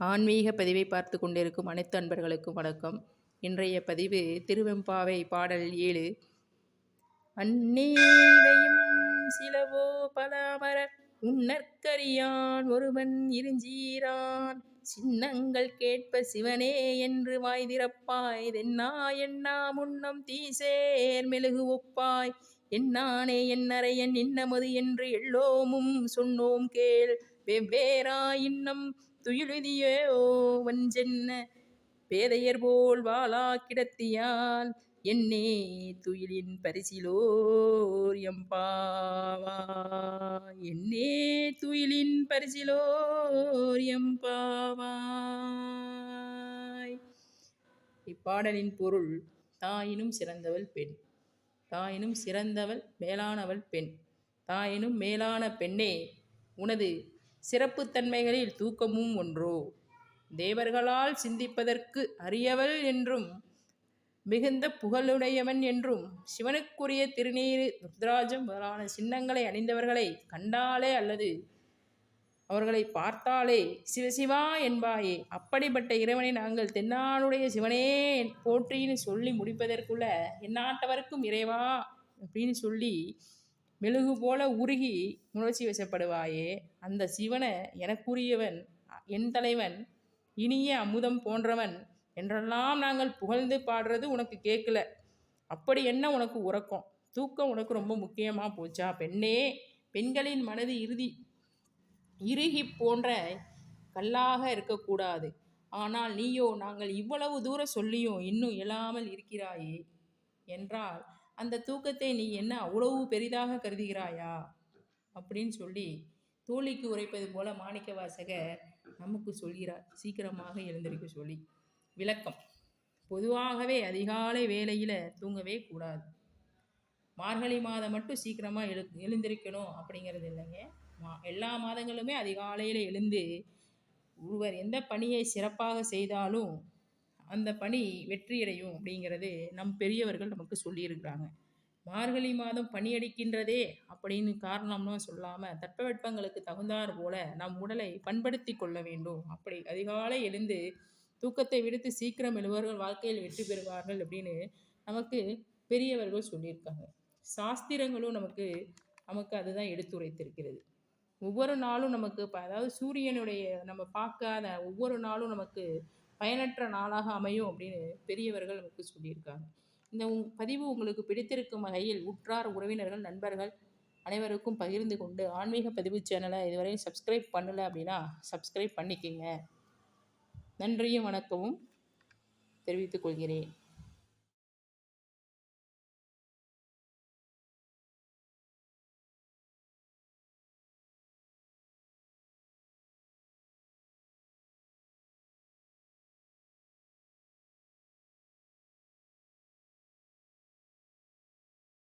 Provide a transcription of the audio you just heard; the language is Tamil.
ஆன்மீக பதிவை பார்த்து கொண்டிருக்கும் அனைத்து அன்பர்களுக்கும் வணக்கம். இன்றைய பதிவு திருவெம்பாவை பாடல் ஏழு. அன்னேவையும் சிலவோ பலாமரர் உன்னற்கரியான் ஒருவன் இருஞ்சீரான். சின்னங்கள் கேட்ப சிவனே என்று வாய் திறப்பாய் தென்னா எண்ணா முன்னம் தீசேர் மெழுகு ஒப்பாய். என்னானே என்னறையன் இன்னமது என்று எல்லோமும் சொன்னோம் கேள். வெவ்வேறா இன்னம் துயிலுதியோ வஞ்சென்ன பேதையர் போல் வாளா கிடத்தியால்? என்னே துயிலின் பரிசிலோர் எம்பாவா என்னே துயிலின் பரிசிலோர் எம்பாவாய்? இப்பாடலின் பொருள் தாயினும் சிறந்தவள் பெண். தாயினும் சிறந்தவள் மேலானவள் பெண். தாயினும் மேலான பெண்ணே உனது சிறப்புத்தன்மைகளில் தூக்கமும் ஒன்றோ. தேவர்களால் சிந்திப்பதற்கு அரியவள் என்றும் மிகுந்த புகழுடையவன் என்றும் சிவனுக்குரிய திருநீர் ருத்ராஜம் முதலான சின்னங்களை அணிந்தவர்களை கண்டாலே அல்லது அவர்களை பார்த்தாலே சிவசிவா என்பாயே அப்படிப்பட்ட இறைவனை நாங்கள் தென்னாளுடைய சிவனே போற்றின்னு சொல்லி முடிப்பதற்குள்ள எந்நாட்டவருக்கும் இறைவா அப்படின்னு சொல்லி மெழுகு போல உருகி உணர்ச்சி வசப்படுவாயே அந்த சிவனை எனக்குரியவன் என் தலைவன் இனிய அமுதம் போன்றவன் என்றெல்லாம் நாங்கள் புகழ்ந்து பாடுறது உனக்கு கேட்கல. அப்படி என்ன உனக்கு உறக்கம்? தூக்கம் உனக்கு ரொம்ப முக்கியமாக போச்சா? பெண்ணே பெண்களின் மனது இறுதி இறுகி போன்ற கல்லாக இருக்கக்கூடாது. ஆனால் நீயோ நாங்கள் இவ்வளவு தூரம் சொல்லியும் இன்னும் இயலாமல் இருக்கிறாயே என்றால் அந்த தூக்கத்தை நீ என்ன அவ்வளவு பெரிதாக கருதுகிறாயா? அப்படின்னு சொல்லி தோழிக்கு உரைப்பது போல மாணிக்க வாசகர் நமக்கு சொல்கிறார். சீக்கிரமாக எழுந்திருக்க சொல்லி. விளக்கம். பொதுவாகவே அதிகாலை வேலையில் தூங்கவே கூடாது. மார்கழி மாதம் மட்டும் சீக்கிரமாக எழு எழுந்திருக்கணும் அப்படிங்கிறது இல்லைங்க. மா எல்லா மாதங்களுமே அதிகாலையில் எழுந்து ஒருவர் எந்த பணியை சிறப்பாக செய்தாலும் அந்த பணி வெற்றியடையும் அப்படிங்கிறது நம் பெரியவர்கள் நமக்கு சொல்லியிருக்கிறாங்க. மார்கழி மாதம் பணியடிக்கின்றதே அப்படின்னு காரணம்னு சொல்லாமல் தட்பவெட்பங்களுக்கு தகுந்தாற் போல நம் உடலை பண்படுத்தி கொள்ள வேண்டும். அப்படி அதிகாலை எழுந்து தூக்கத்தை விடுத்து சீக்கிரம் எழுவர்கள் வாழ்க்கையில் வெற்றி பெறுவார்கள் அப்படின்னு நமக்கு பெரியவர்கள் சொல்லியிருக்காங்க. சாஸ்திரங்களும் நமக்கு நமக்கு அதுதான் எடுத்துரைத்திருக்கிறது. ஒவ்வொரு நாளும் நமக்கு இப்போ அதாவது சூரியனுடைய நம்ம பார்க்காத ஒவ்வொரு நாளும் நமக்கு பயனற்ற நாளாக அமையும் அப்படின்னு பெரியவர்கள் நமக்கு சொல்லியிருக்காங்க. இந்த பதிவு உங்களுக்கு பிடித்திருக்கும் வகையில் உற்றார் உறவினர்கள் நண்பர்கள் அனைவருக்கும் பகிர்ந்து கொண்டு ஆன்மீக பதிவு சேனலை இதுவரையும் சப்ஸ்கிரைப் பண்ணலை அப்படின்னா சப்ஸ்கிரைப் பண்ணிக்கோங்க. நன்றியும் வணக்கமும் தெரிவித்துக் கொள்கிறேன்.